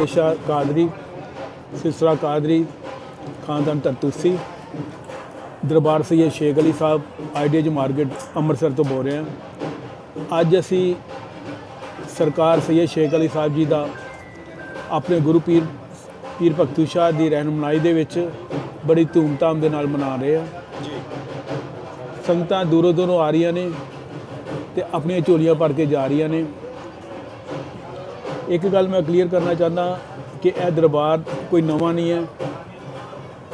Elisha Qadri ਸਿਸਰਾ ਕਾਦਰੀ, ਖਾਨਦਾਨ ਤਰਤੂਸੀ ਦਰਬਾਰ ਸਈਦ ਸ਼ੇਖ ਅਲੀ ਸਾਹਿਬ ਆਈਡੀਜ ਮਾਰਕੀਟ, ਅੰਮ੍ਰਿਤਸਰ ਤੋਂ ਬੋਲ ਰਹੇ ਹਾਂ। ਅੱਜ ਅਸੀਂ ਸਰਕਾਰ ਸਈਦ ਸ਼ੇਖ ਅਲੀ ਸਾਹਿਬ ਜੀ ਦਾ ਆਪਣੇ ਗੁਰੂ ਪੀਰ ਪੀਰ ਭਗਤੂ ਸ਼ਾਹ ਦੀ ਰਹਿਨੁਮਾਈ ਦੇ ਵਿੱਚ ਬੜੀ ਧੂਮਧਾਮ ਦੇ ਨਾਲ ਮਨਾ ਰਹੇ ਹਾਂ। ਸੰਗਤਾਂ ਦੂਰੋਂ ਦੂਰੋਂ ਆ ਰਹੀਆਂ ਨੇ ਤੇ ਆਪਣੀਆਂ ਝੋਲੀਆਂ ਭਰ ਕੇ ਜਾ ਰਹੀਆਂ ਨੇ। ਇੱਕ ਗੱਲ ਮੈਂ ਕਲੀਅਰ ਕਰਨਾ ਚਾਹੁੰਦਾ ਕਿ ਇਹ ਦਰਬਾਰ ਕੋਈ ਨਵਾਂ ਨਹੀਂ ਹੈ।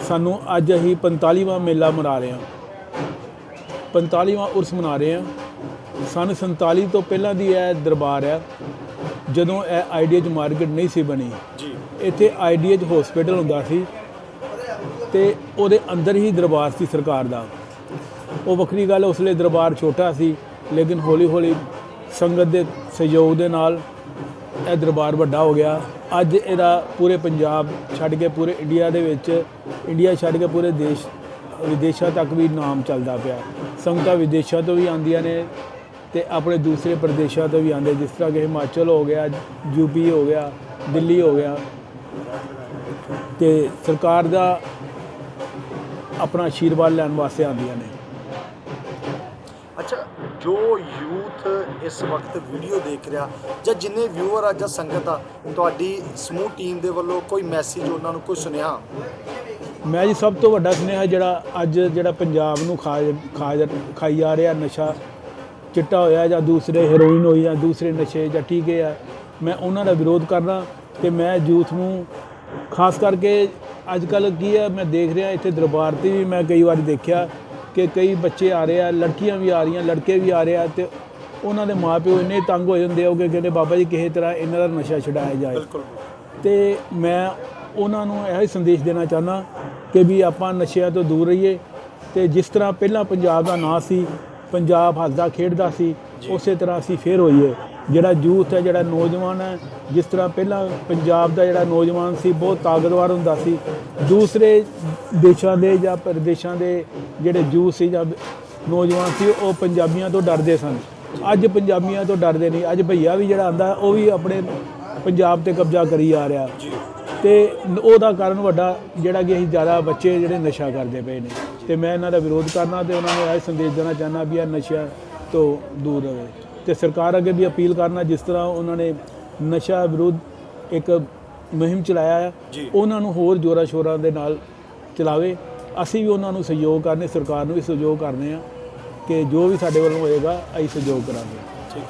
ਸਾਨੂੰ ਅੱਜ ਅਸੀਂ 45ਵਾਂ ਮੇਲਾ ਮਨਾ ਰਹੇ ਹਾਂ। 45ਵਾਂ ਉਰਸ ਮਨਾ ਰਹੇ ਹਾਂ। ਸਨ 47 ਤੋਂ ਪਹਿਲਾਂ ਦੀ ਇਹ ਦਰਬਾਰ ਹੈ ਜਦੋਂ ਇਹ ਆਈਡੀਐਚ ਮਾਰਕੀਟ ਨਹੀਂ ਸੀ ਬਣੀ। ਜੀ। ਇੱਥੇ ਆਈਡੀਐਚ ਹਸਪੀਟਲ ਹੁੰਦਾ ਸੀ ਤੇ ਉਹਦੇ ਅੰਦਰ ਹੀ ਦਰਬਾਰ ਸੀ ਸਰਕਾਰ ਦਾ। ਉਹ ਵੱਖਰੀ ਗੱਲ ਉਸ ਲਈ ਦਰਬਾਰ ਛੋਟਾ ਸੀ ਲੇਕਿਨ ਹੌਲੀ ਹੌਲੀ ਸੰਗਤ ਦੇ ਸਹਿਯੋਗ ਦੇ ਨਾਲ ਇਹ ਦਰਬਾਰ ਵੱਡਾ ਹੋ ਗਿਆ। ਅੱਜ ਇਹਦਾ ਪੂਰੇ ਪੰਜਾਬ ਛੱਡ ਕੇ ਪੂਰੇ ਇੰਡੀਆ ਦੇ ਵਿੱਚ, ਇੰਡੀਆ ਛੱਡ ਕੇ ਪੂਰੇ ਦੇਸ਼, ਵਿਦੇਸ਼ਾਂ ਤੱਕ ਵੀ ਨਾਮ ਚੱਲਦਾ ਪਿਆ। ਸੰਗਤਾਂ ਵਿਦੇਸ਼ਾਂ ਤੋਂ ਵੀ ਆਉਂਦੀਆਂ ਨੇ ਤੇ ਆਪਣੇ ਦੂਸਰੇ ਪ੍ਰਦੇਸ਼ਾਂ ਤੋਂ ਵੀ ਆਉਂਦੇ। ਜਿਸ ਤਰ੍ਹਾਂ ਕਿ ਹਿਮਾਚਲ ਹੋ ਗਿਆ ਯੂਪੀ ਹੋ ਗਿਆ, ਦਿੱਲੀ ਹੋ ਗਿਆ। ਤੇ ਸਰਕਾਰ ਦਾ ਆਪਣਾ ਆਸ਼ੀਰਵਾਦ ਲੈਣ ਵਾਸਤੇ ਆਉਂਦੀਆਂ ਨੇ। ਅੱਛਾ, ਜੋ ਯੂਥ ਇਸ ਵਕਤ ਵੀਡੀਓ ਦੇਖ ਰਿਹਾ ਜਾਂ ਜਿੰਨੇ ਵਿਊਅਰ ਜਾਂ ਸੰਗਤ ਆ, ਤੁਹਾਡੀ ਸਮੂਹ ਟੀਮ ਦੇ ਵੱਲੋਂ ਕੋਈ ਮੈਸੇਜ ਉਹਨਾਂ ਨੂੰ ਕੋਈ ਸੁਨੇਹਾ? ਮੈਂ ਜੀ ਸਭ ਤੋਂ ਵੱਡਾ ਸੁਨੇਹਾ ਜਿਹੜਾ ਅੱਜ ਜਿਹੜਾ ਪੰਜਾਬ ਨੂੰ ਖਾ ਖਾ ਖਾਈ ਜਾ ਰਿਹਾ, ਨਸ਼ਾ ਚਿੱਟਾ ਹੋਇਆ ਜਾਂ ਦੂਸਰੇ ਹੈਰੋਇਨ ਹੋਈ ਜਾਂ ਦੂਸਰੇ ਨਸ਼ੇ ਜਾਂ ਟੀਕੇ ਆ, ਮੈਂ ਉਹਨਾਂ ਦਾ ਵਿਰੋਧ ਕਰਦਾ ਤੇ ਮੈਂ ਯੂਥ ਨੂੰ ਖਾਸ ਕਰਕੇ ਅੱਜ ਕੱਲ ਕੀ ਹੈ ਮੈਂ ਦੇਖ ਰਿਹਾ ਇੱਥੇ ਦਰਬਾਰ ਤੇ ਵੀ ਮੈਂ ਕਈ ਵਾਰ ਦੇਖਿਆ ਕਿ ਕਈ ਬੱਚੇ ਆ ਰਹੇ ਆ ਲੜਕੀਆਂ ਵੀ ਆ ਰਹੀਆਂ ਲੜਕੇ ਵੀ ਆ ਰਹੇ ਆ ਤੇ ਉਹਨਾਂ ਦੇ ਮਾਪਿਓ ਇੰਨੇ ਤੰਗ ਹੋ ਜਾਂਦੇ ਆ ਕਿ ਕਹਿੰਦੇ ਬਾਬਾ ਜੀ ਕਿਸੇ ਤਰ੍ਹਾਂ ਇਹਨਾਂ ਦਾ ਨਸ਼ਾ ਛਡਾਇਆ ਜਾਏ। ਤੇ ਮੈਂ ਉਹਨਾਂ ਨੂੰ ਇਹ ਹੀ ਸੰਦੇਸ਼ ਦੇਣਾ ਚਾਹੁੰਦਾ ਕਿ ਵੀ ਆਪਾਂ ਨਸ਼ਿਆਂ ਤੋਂ ਦੂਰ ਰਹੀਏ ਤੇ ਜਿਸ ਤਰ੍ਹਾਂ ਪਹਿਲਾਂ ਪੰਜਾਬ ਦਾ ਨਾਂ ਸੀ ਪੰਜਾਬ ਹੱਸਦਾ ਖੇਡਦਾ ਸੀ ਉਸੇ ਤਰ੍ਹਾਂ ਅਸੀਂ ਫੇਰ ਹੋਈਏ। ਜਿਹੜਾ ਯੂਥ ਹੈ, ਜਿਹੜਾ ਨੌਜਵਾਨ ਹੈ, ਜਿਸ ਤਰ੍ਹਾਂ ਪਹਿਲਾਂ ਪੰਜਾਬ ਦਾ ਜਿਹੜਾ ਨੌਜਵਾਨ ਸੀ, ਬਹੁਤ ਤਾਕਤਵਰ ਹੁੰਦਾ ਸੀ। ਦੂਸਰੇ ਦੇਸ਼ਾਂ ਦੇ ਜਾਂ ਪ੍ਰਦੇਸ਼ਾਂ ਦੇ ਜਿਹੜੇ ਯੂਥ ਸੀ ਜਾਂ ਨੌਜਵਾਨ ਸੀ, ਉਹ ਪੰਜਾਬੀਆਂ ਤੋਂ ਡਰਦੇ ਸਨ। ਅੱਜ ਪੰਜਾਬੀਆਂ ਤੋਂ ਡਰਦੇ ਨਹੀਂ। ਅੱਜ ਭਈਆ ਵੀ ਜਿਹੜਾ ਆਂਦਾ, ਉਹ ਵੀ ਆਪਣੇ ਪੰਜਾਬ ਤੇ ਕਬਜ਼ਾ ਕਰੀ ਆ ਰਿਹਾ। ਤੇ ਉਹਦਾ ਕਾਰਨ ਵੱਡਾ ਜਿਹੜਾ ਕਿ ਅਸੀਂ ਜ਼ਿਆਦਾ ਬੱਚੇ ਜਿਹੜੇ ਨਸ਼ਾ ਕਰਦੇ ਪਏ ਨੇ। ਤੇ ਮੈਂ ਇਹਨਾਂ ਦਾ ਵਿਰੋਧ ਕਰਨਾ ਤੇ ਉਹਨਾਂ ਨੂੰ ਇਹ ਸੰਦੇਸ਼ ਦੇਣਾ ਚਾਹੁੰਦਾ ਵੀ ਇਹ ਨਸ਼ਾ ਤੋਂ ਦੂਰ ਰਹੇ। ਤੇ ਸਰਕਾਰ ਅੱਗੇ ਵੀ ਅਪੀਲ ਕਰਨਾ ਜਿਸ ਤਰ੍ਹਾਂ ਉਹਨਾਂ ਨੇ ਨਸ਼ਾ ਵਿਰੋਧ ਇੱਕ ਮੁਹਿੰਮ ਚਲਾਇਆ ਹੈ। ਉਹਨਾਂ ਨੂੰ ਹੋਰ ਜੋਰਾ ਸ਼ੋਰਾਂ ਦੇ ਨਾਲ ਚਲਾਵੇ। ਅਸੀਂ ਵੀ ਉਹਨਾਂ ਨੂੰ ਸਹਿਯੋਗ ਕਰਨੇ ਸਰਕਾਰ ਨੂੰ ਵੀ ਸਹਿਯੋਗ ਕਰਨੇ ਆ ਕਿ ਜੋ ਵੀ ਸਾਡੇ ਵੱਲੋਂ ਹੋਏਗਾ ਅਸੀਂ ਸਹਿਯੋਗ ਕਰਾਂਗੇ। ਠੀਕ।